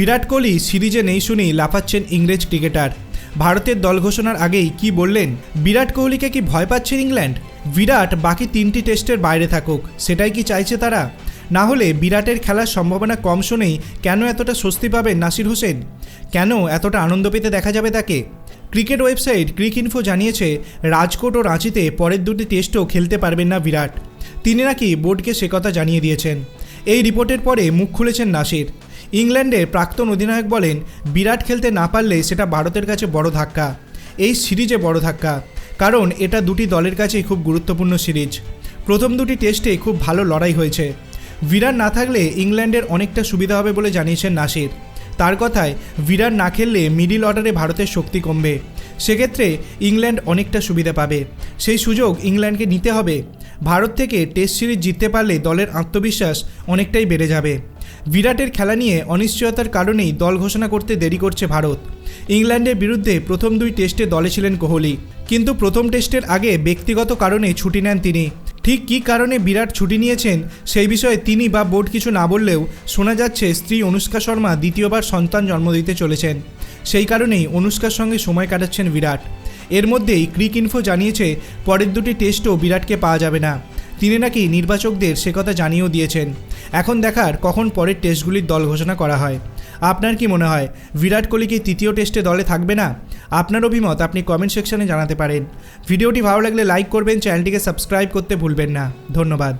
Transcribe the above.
বিরাট কোহলি সিরিজে নেই শুনেই লাফাচ্ছেন ইংরেজ ক্রিকেটার। ভারতের দল ঘোষণার আগেই কি বললেন? বিরাট কোহলিকে কি ভয় পাচ্ছে ইংল্যান্ড? বিরাট বাকি তিনটি টেস্টের বাইরে থাকুক, সেটাই কি চাইছে তারা? না হলে বিরাটের খেলার সম্ভাবনা কম শুনেই কেন এতটা স্বস্তি পাবেন নাসির হোসেন? কেন এতটা আনন্দ পেতে দেখা যাবে তাকে? ক্রিকেট ওয়েবসাইট ক্রিক ইনফো জানিয়েছে, রাজকোট ও রাঁচিতে পরের দুটি টেস্টও খেলতে পারবেন না বিরাট। তিনি নাকি বোর্ডকে সে কথা জানিয়ে দিয়েছেন। এই রিপোর্টের পরে মুখ খুলেছেন নাসির। ইংল্যান্ডের প্রাক্তন অধিনায়ক বলেন, বিরাট খেলতে না পারলে সেটা ভারতের কাছে বড় ধাক্কা। এই সিরিজে বড় ধাক্কা। কারণ এটা দুটি দলের কাছেই খুব গুরুত্বপূর্ণ সিরিজ। প্রথম দুটি টেস্টে খুব ভালো লড়াই হয়েছে। বিরাট না থাকলে ইংল্যান্ডের অনেকটা সুবিধা হবে বলে জানিয়েছেন নাসির। তার কথায় বিরাট না খেললে মিডিল অর্ডারে ভারতের শক্তি কমবে। সেক্ষেত্রে ইংল্যান্ড অনেকটা সুবিধা পাবে। সেই সুযোগ ইংল্যান্ডকে নিতে হবে। ভারত থেকে টেস্ট সিরিজ জিততে পারলে দলের আত্মবিশ্বাস অনেকটাই বেড়ে যাবে। বিরাটের খেলা নিয়ে অনিশ্চয়তার কারণেই দল ঘোষণা করতে দেরি করছে ভারত। ইংল্যান্ডের বিরুদ্ধে প্রথম দুই টেস্টে দলে ছিলেন কোহলি। কিন্তু প্রথম টেস্টের আগে ব্যক্তিগত কারণে ছুটি নেন তিনি। ঠিক কী কারণে বিরাট ছুটি নিয়েছেন, সেই বিষয়ে তিনি বা বোর্ড কিছু না বললেও শোনা যাচ্ছে স্ত্রী অনুষ্কা শর্মা দ্বিতীয়বার সন্তান জন্ম দিতে চলেছেন। সেই কারণেই অনুষ্কার সঙ্গে সময় কাটাচ্ছেন বিরাট। এর মধ্যেই ক্রিক ইনফো জানিয়েছে, পরের দুটি টেস্টও বিরাটকে পাওয়া যাবে না। তিনি নাকি নির্বাচকদের সে কথা জানিয়েও দিয়েছেন। এখন দেখার কখন পরের টেস্টগুলির দল ঘোষণা করা হয়। আপনার কি মনে হয়, বিরাট কোহলি কি তৃতীয় টেস্টে দলে থাকবে না? আপনার অভিমত আপনি কমেন্ট সেকশনে জানাতে পারেন। ভিডিওটি ভালো লাগলে লাইক করবেন চ্যানেলটিকে সাবস্ক্রাইব করতে ভুলবেন না। ধন্যবাদ।